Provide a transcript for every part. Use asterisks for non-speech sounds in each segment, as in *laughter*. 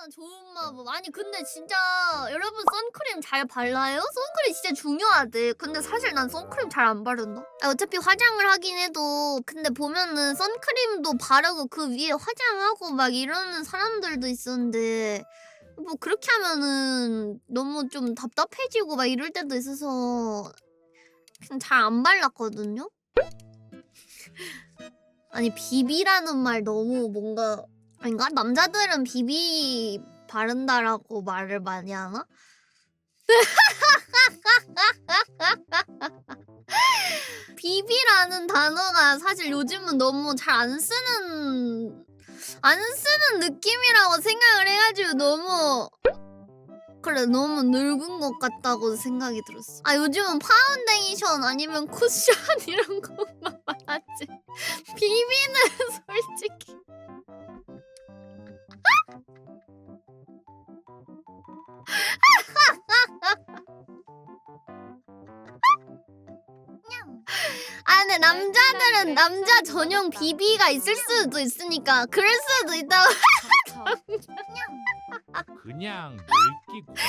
얼마나 좋은 마법. 아니 근데 진짜 여러분 선크림 잘 발라요? 선크림 진짜 중요하대. 근데 사실 난 선크림 잘 안 바른다. 아, 어차피 화장을 하긴 해도 근데 보면은 선크림도 바르고 그 위에 화장하고 막 이러는 사람들도 있었는데 뭐 그렇게 하면은 너무 좀 답답해지고 막 이럴 때도 있어서 그냥 잘 안 발랐거든요. *laughs* 아니 비비라는 말 너무 뭔가 아닌가? 남자들은 비비 바른다라고 말을 많이 하나? *laughs* 비비라는 단어가 사실 요즘은 너무 잘 안 쓰는 안 쓰는 느낌이라고 생각을 해가지고 너무 그래 너무 늙은 것 같다고 생각이 들었어. 아 요즘은 파운데이션 아니면 쿠션 이런 것만 *laughs* 많았지. 아 근데 남자들은 남자 전용 비비가 있을 수도 있으니까 그럴 수도 있다고 그냥 늙기 공터.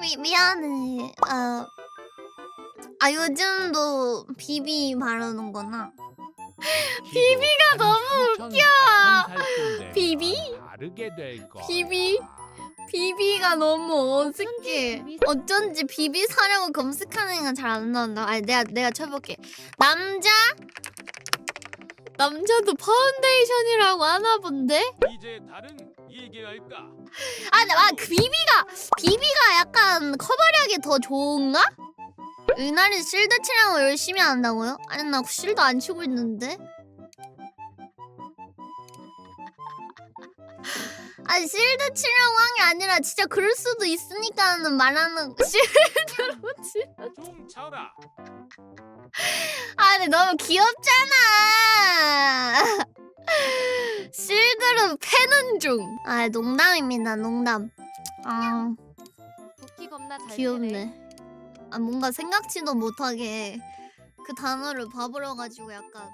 미, 미안해 아, 아 요즘도 비비 바르는구나 비비가 너무. 비비? 다르게 될 거. 비비? 비비가 너무 어색해 어쩐지 비비 사려고 검색하는 건 잘 안 나온다 아니 내가 내가 쳐볼게 남자 남자도 파운데이션이라고 하나 본데? 이제 다른 얘기할까? 아, 근데 아, 그 비비가 비비가 약간 커버력이 더 좋은가? 유나리 실드 거 열심히 한다고요? 아니 나 실드 안 치고 있는데. 아니 실드 치려고 한 게 아니라 진짜 그럴 수도 있으니까는 말하는 *laughs* 실드로 치. 좀 쳐라. 아 근데 너무 귀엽잖아. *laughs* 실드로 패는 중. 아 농담입니다 농담. 아. 도끼 겁나 잘 귀엽네. 아 뭔가 생각지도 못하게 그 단어를 봐버려 가지고 약간